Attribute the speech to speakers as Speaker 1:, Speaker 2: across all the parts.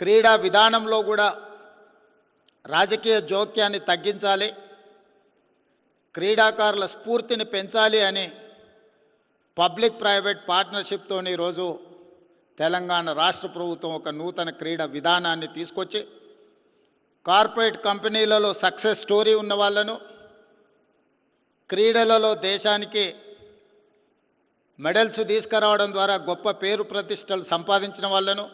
Speaker 1: క్రీడా విధానంలో కూడా రాజకీయ జోక్యాన్ని తగ్గించాలి క్రీడాకారుల స్ఫూర్తిని పెంచాలి అని పబ్లిక్ ప్రైవేట్ పార్ట్నర్షిప్తో ఈరోజు తెలంగాణ రాష్ట్ర ప్రభుత్వం ఒక నూతన క్రీడా విధానాన్ని తీసుకొచ్చి కార్పొరేట్ కంపెనీలలో సక్సెస్ స్టోరీ ఉన్న వాళ్ళను క్రీడలలో దేశానికి మెడల్స్ తీసుకురావడం ద్వారా గొప్ప పేరు ప్రతిష్టలు సంపాదించిన వాళ్ళను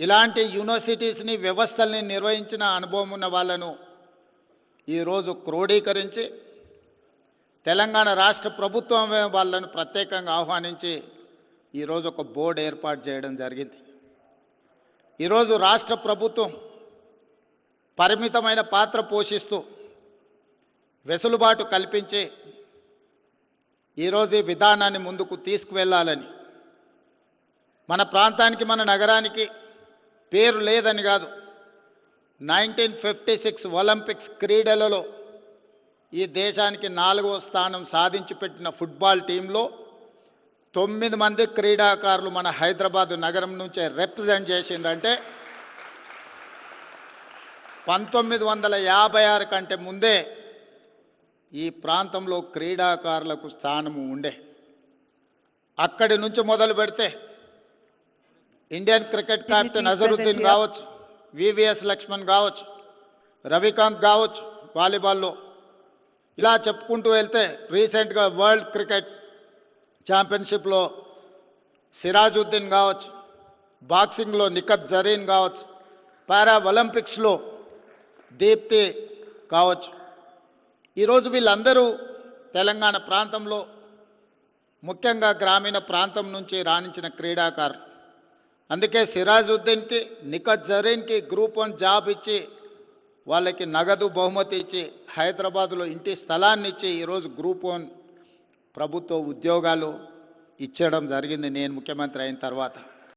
Speaker 1: ఇలాంటి యూనివర్సిటీస్ని వ్యవస్థల్ని నిర్వహించిన అనుభవం ఉన్న వాళ్ళను ఈరోజు క్రోడీకరించి తెలంగాణ రాష్ట్ర ప్రభుత్వం వాళ్ళను ప్రత్యేకంగా ఆహ్వానించి ఈరోజు ఒక బోర్డు ఏర్పాటు చేయడం జరిగింది. ఈరోజు రాష్ట్ర ప్రభుత్వం పరిమితమైన పాత్ర పోషిస్తూ వెసులుబాటు కల్పించి ఈరోజు ఈ విధానాన్ని ముందుకు తీసుకువెళ్ళాలని మన ప్రాంతానికి మన నగరానికి పేరు లేదని కాదు. నైన్టీన్ ఫిఫ్టీ సిక్స్ ఒలింపిక్స్ క్రీడలలో ఈ దేశానికి నాలుగవ స్థానం సాధించి పెట్టిన ఫుట్బాల్ టీంలో తొమ్మిది మంది క్రీడాకారులు మన హైదరాబాద్ నగరం నుంచే రిప్రజెంట్ చేసిందంటే పంతొమ్మిది వందల యాభై ఆరు కంటే ముందే ఈ ప్రాంతంలో క్రీడాకారులకు స్థానము ఉండే. అక్కడి నుంచి మొదలు పెడితే ఇండియన్ క్రికెట్ కెప్టెన్ అజరుద్దీన్ కావచ్చు వివిఎస్ లక్ష్మణ్ కావచ్చు రవికాంత్ కావచ్చు వాలీబాల్లో ఇలా చెప్పుకుంటూ వెళ్తే రీసెంట్గా వరల్డ్ క్రికెట్ ఛాంపియన్షిప్లో సిరాజుద్దీన్ కావచ్చు బాక్సింగ్లో నిఖత్ జరీన్ కావచ్చు పారా ఒలింపిక్స్లో దీప్తి కావచ్చు ఈరోజు వీళ్ళందరూ తెలంగాణ ప్రాంతంలో ముఖ్యంగా గ్రామీణ ప్రాంతం నుంచి రాణించిన క్రీడాకారులు. అందుకే సిరాజుద్దీన్కి నిఖత్ జరీన్కి గ్రూప్ వన్ జాబ్ ఇచ్చి వాళ్ళకి నగదు బహుమతి ఇచ్చి హైదరాబాద్లో ఇంటి స్థలాన్ని ఇచ్చి ఈరోజు గ్రూప్ వన్ ప్రభుత్వ ఉద్యోగాలు ఇచ్చడం జరిగింది నేను ముఖ్యమంత్రి అయిన తర్వాత.